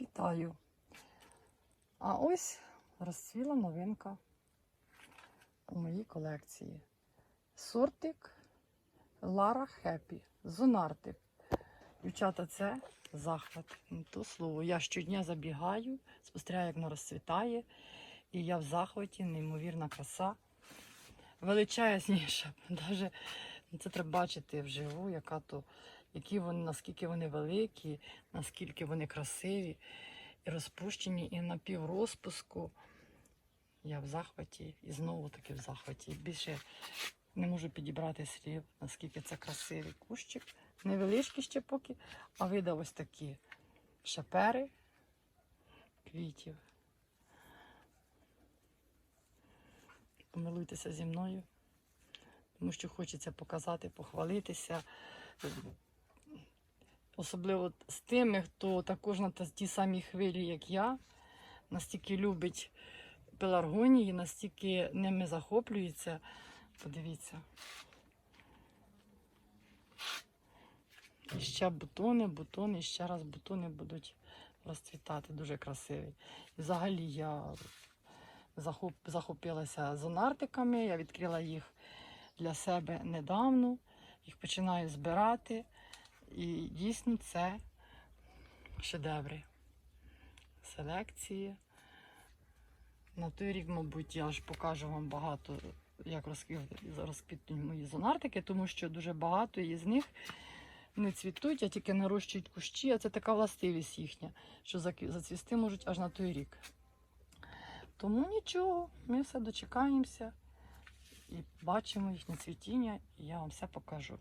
Вітаю. А ось розцвіла новинка у моїй колекції. Сортик Лара Хеппі. Зонартик. Дівчата, це захват. То слово. Я щодня забігаю, спостерігаю, як воно розцвітає. І я в захваті, неймовірна краса. Величезніша. Даже ну, це треба бачити вживу, яка то, які вони, наскільки вони великі, наскільки вони красиві і розпущені, і на піврозпуску. Я в захваті і знову таки в захваті. Більше не можу підібрати слів, наскільки це красивий кущик. Невеличкі ще поки, а видав ось такі шапери квітів. Помилуйтеся зі мною, тому що хочеться показати, похвалитися. Особливо з тими, хто також на тій самій хвилі, як я, настільки любить пеларгонії, настільки ними захоплюється. Подивіться. І ще бутони, бутони, ще раз бутони будуть розцвітати. Дуже красиві. І взагалі я захоп, захопилася зонартиками, я відкрила їх для себе недавно, їх починаю збирати. І дійсно це шедеври селекції. На той рік, мабуть, я ж покажу вам багато, як розквіт- розквітнуть мої зонартики, тому що дуже багато із них не цвітуть, а тільки нарощують кущі, а це така властивість їхня, що зацвісти можуть аж на той рік. Тому нічого, ми все дочекаємося і бачимо їхнє цвітіння, і я вам все покажу.